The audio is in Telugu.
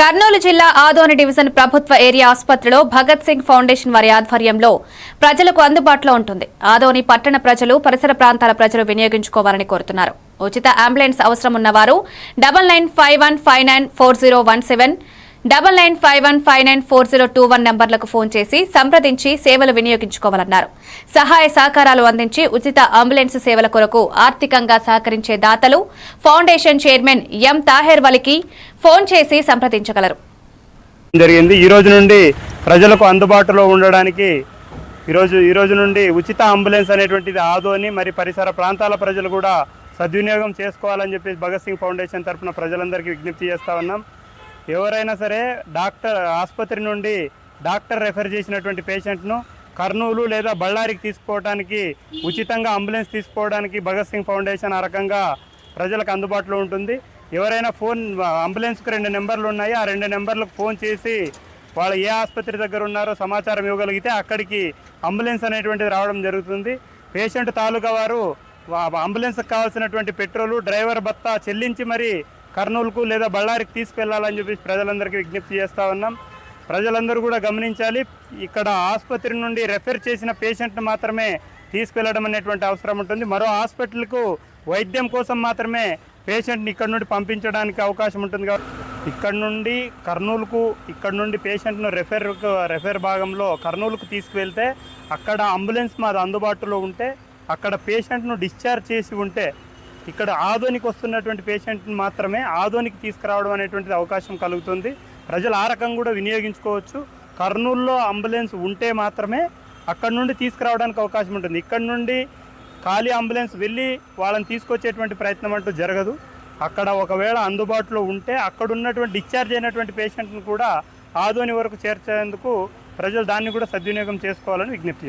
కర్నూలు జిల్లా ఆదోని డివిజన్ ప్రభుత్వ ఏరియా ఆసుపత్రిలో భగత్ సింగ్ ఫౌండేషన్ వారి ఆధ్వర్యంలో ప్రజలకు అందుబాటులో ఉంటుంది. ఆదోని పట్టణ ప్రజలు పరిసర ప్రాంతాల ప్రజలు వినియోగించుకోవాలని కోరుతున్నారు. ఉచిత అంబులెన్స్ అవసరం ఉన్నవారు double nine five one five nine four zero one seven double nine five one five nine four zero two one నంబర్లకు phone చేసి సంప్రదించి సేవలు వినియోగించుకోవాలన్నారు. సహాయ సహకారాలు అందించి ఉచిత అంబులెన్స్ సేవల కొరకు ఆర్థికంగా సహకరించే దాతలు ఫౌండేషన్ చైర్మన్ ఎం తాహెర్ వలికి ఫోన్ చేసి సంప్రదించగలరు. జరిగింది. ఈ రోజు నుండి ప్రజలకు అందుబాటులో ఉండడానికి ఈరోజు ఈ రోజు నుండి ఉచిత అంబులెన్స్ అనేటువంటిది ఆదోని మరి పరిసర ప్రాంతాల ప్రజలు కూడా సద్వినియోగం చేసుకోవాలని చెప్పి భగత్ సింగ్ ఫౌండేషన్ తరఫున ప్రజలందరికీ విజ్ఞప్తి చేస్తా ఉన్నాం. ఎవరైనా సరే డాక్టర్ ఆసుపత్రి నుండి డాక్టర్ రెఫర్ చేసినటువంటి పేషెంట్ను కర్నూలు లేదా బళ్ళారికి తీసుకోవడానికి ఉచితంగా అంబులెన్స్ తీసుకోవడానికి భగత్ సింగ్ ఫౌండేషన్ ఆ రకంగా ప్రజలకు అందుబాటులో ఉంటుంది. ఎవరైనా ఫోన్ అంబులెన్స్కి రెండు నెంబర్లు ఉన్నాయి. ఆ రెండు నెంబర్లకు ఫోన్ చేసి వాళ్ళు ఏ ఆసుపత్రి దగ్గర ఉన్నారో సమాచారం ఇవ్వగలిగితే అక్కడికి అంబులెన్స్ అనేటువంటిది రావడం జరుగుతుంది. పేషెంట్ తాలూకా వారు అంబులెన్స్కి కావాల్సినటువంటి పెట్రోలు డ్రైవర్ భత్తా చెల్లించి మరి కర్నూలుకు లేదా బళ్ళారికి తీసుకెళ్ళాలని చెప్పి ప్రజలందరికీ విజ్ఞప్తి చేస్తా ఉన్నాం. ప్రజలందరూ కూడా గమనించాలి ఇక్కడ ఆసుపత్రి నుండి రెఫర్ చేసిన పేషెంట్ను మాత్రమే తీసుకెళ్ళడం అనేటువంటి అవసరం ఉంటుంది. మరో హాస్పిటల్కు వైద్యం కోసం మాత్రమే పేషెంట్ని ఇక్కడ నుండి పంపించడానికి అవకాశం ఉంటుంది కాబట్టి ఇక్కడ నుండి కర్నూలుకు ఇక్కడ నుండి పేషెంట్ను రెఫర్ రెఫర్ భాగంలో కర్నూలుకు తీసుకువెళ్తే అక్కడ అంబులెన్స్ మాది అందుబాటులో ఉంటే అక్కడ పేషెంట్ను డిశ్చార్జ్ చేసి ఉంటే ఇక్కడ ఆధోనికి వస్తున్నటువంటి పేషెంట్ని మాత్రమే ఆధోనికి తీసుకురావడం అనేటువంటిది అవకాశం కలుగుతుంది. ప్రజలు ఆ రకంగా కూడా వినియోగించుకోవచ్చు. కర్నూలులో అంబులెన్స్ ఉంటే మాత్రమే అక్కడ నుండి తీసుకురావడానికి అవకాశం ఉంటుంది. ఇక్కడ నుండి ఖాళీ అంబులెన్స్ వెళ్ళి వాళ్ళని తీసుకొచ్చేటువంటి ప్రయత్నం అంటూ జరగదు. అక్కడ ఒకవేళ అందుబాటులో ఉంటే అక్కడ ఉన్నటువంటి డిశ్చార్జ్ అయినటువంటి పేషెంట్ను కూడా ఆధోని వరకు చేర్చేందుకు ప్రజలు దాన్ని కూడా సద్వినియోగం చేసుకోవాలని విజ్ఞప్తి చేస్తారు